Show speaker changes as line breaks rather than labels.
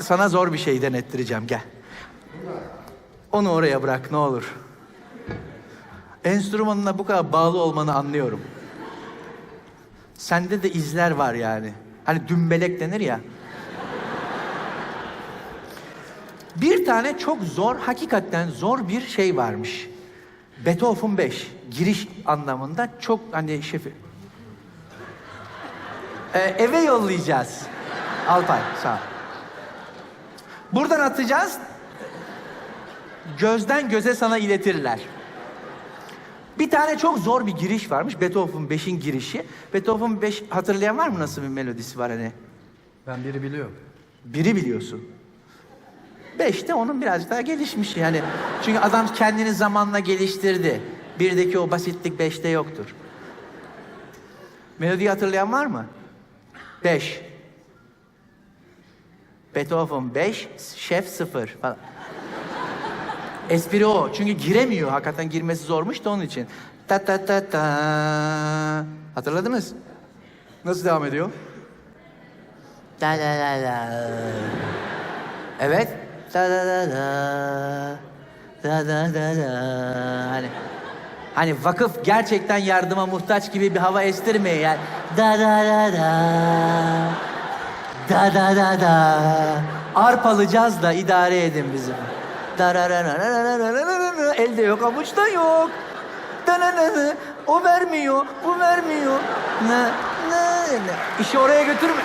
Sana zor bir şey denettireceğim gel. Onu oraya bırak ne olur. Enstrümanına bu kadar bağlı olmanı anlıyorum. Sende de izler var yani. Hani dümbelek denir ya. Bir tane çok zor, hakikaten zor bir şey varmış. Beethoven 5, giriş anlamında çok hani şefi... Ee, eve yollayacağız. Alpay, sağ ol. Buradan atacağız. Gözden göze sana iletirler. Bir tane çok zor bir giriş varmış. Beethoven 5'in girişi. Beethoven 5 hatırlayan var mı nasıl bir melodisi var hani?
Ben biri biliyorum.
Biri biliyorsun. Beşte onun biraz daha gelişmiş yani. Çünkü adam kendini zamanla geliştirdi. Birdeki o basitlik beşte yoktur. Melodiyi hatırlayan var mı? Beş. Beethoven beş, şef sıfır falan. Espri o. Çünkü giremiyor. Hakikaten girmesi zormuş da onun için. Ta ta ta ta. Hatırladınız? Nasıl devam ediyor? Da da da da. Evet. Da da da da. Da da da da. Hani hani vakıf gerçekten yardıma muhtaç gibi bir hava estirmiyor yani. Da da da da. Da da da da. Arpalacağız da idare edin bizi. Da da da da da da da da da. Elde yok, avuçta yok. Da da da da. O vermiyor, bu vermiyor. Ne, ne, ne. İşi oraya götürme.